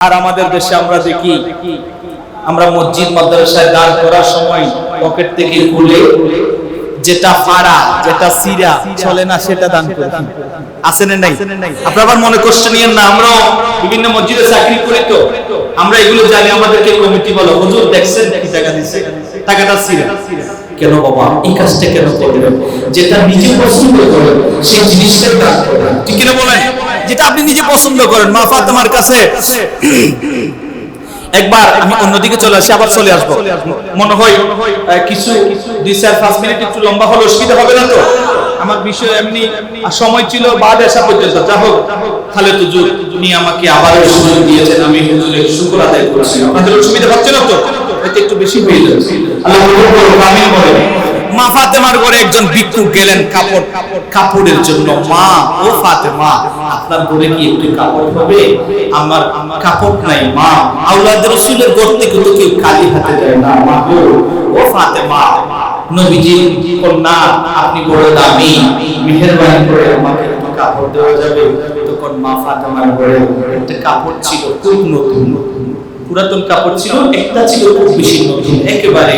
আর আমাদের দেশে আমরা দেখি আমরা মসজিদ মাদ্রাসায় দান করার সময় পকেট থেকে খুলে যেটা ফাড়া যেটা সিরা চলে না সেটা দান করি। আছে না নাই? আপনারা আবার মনে কষ্ট নিয়েন না আমরাও বিভিন্ন মসজিদে চাকরি করি তো। আমরা এগুলো জানি আমাদেরকে কমিটি বলো হুজুর দেখছেন কি টাকা দিচ্ছে? টাকাটা সিরা। কেন বাবা? এই কাজটা কেন করবেন? যেটা নিজে পছন্দ করেন সেই জিনিসটা দান করেন ঠিক কিনা বলেন? যেটা আপনি নিজে পছন্দ করেন। মা ফাতেমার কাছে একবার আমি অন্যদিকে চলে আসি, আবার চলে আসব। মনে হয় কিছু দুই চার পাঁচ মিনিট একটু লম্বা হলে অসুবিধা হবে না তো? আমার বিষয় এমনি সময় ছিল, বাদ আসা পর্যন্ত। যা হোক, তাহলে তো জোর উনি আমাকে আবার সুযোগ দিয়েছেন, আমি হুজুরের শুকর আদায় করছি। আপনাদের অসুবিধা হচ্ছে না তো? হয়তো একটু বেশি হয়ে যাচ্ছে আল্লাহ আমিন বলেন। ঘরে একজন গেলেন কাপড়, কাপড়ের জন্য। মা, ও ফাতেমা, আপনার ঘরে কি একটু কাপড় হবে? আমার কাপড় নাই, মা। আউলাদ রসুলের ঘর থেকে তো কেউ খালি হাতে যায় না, মা গো। ও ফাতেমা কন্যা, আপনি বড় দামি করে আমাকে কাপড় দেওয়া যাবে। তখন মা ফাতেমার ঘরে একটা কাপড় ছিল, খুব নতুন। পুরাতন কাপড় ছিল, একটা ছিল খুব বেশি নতুন একেবারে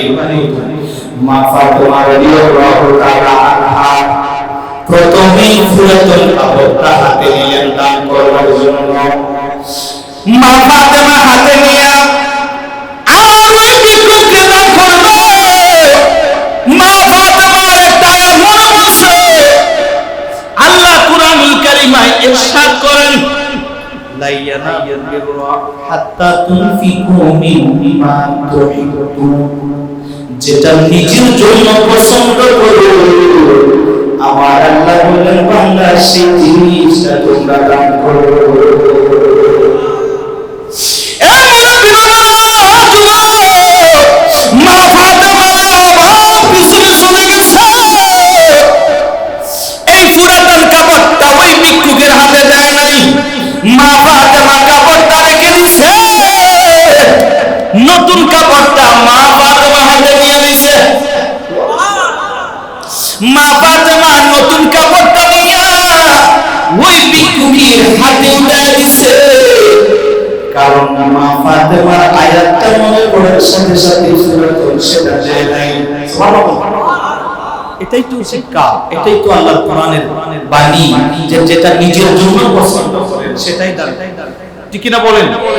মা ফাতেমা রাদিয়াল্লাহু তাআলা আনহা প্রথমেই ফুলাতুল কাবরটা হাতে নিলেন দান করবার জন্য মা ফাতেমা হাতে নিয়ে ইরশাদ করেন লাইয়ানা হাত্তা তুনফিকু মিম্মা তুহিব্বুন যেটা নিজের জন্য পছন্দ করো। আমার আল্লাহ বলেন, বান্দা, সেই জিনিসটা তোমরা দান করো। মা ফাতেমা মা ফাতেমা নতুন কাপড়টা নিয়ে ওই ভিক্ষুকের হাতে উঠায় দিছে কারণ মা ফাতেমার আয়াতটা মনে পড়ার সাথে সাথে সুরাতুল সেটা দেয় নাই। এটাই তো শিক্ষা এটাই তো আল্লাহ কোরআনের বাণী যেটা নিজের জন্য পছন্দ করেন সেটাই দান ঠিক কিনা বলেন?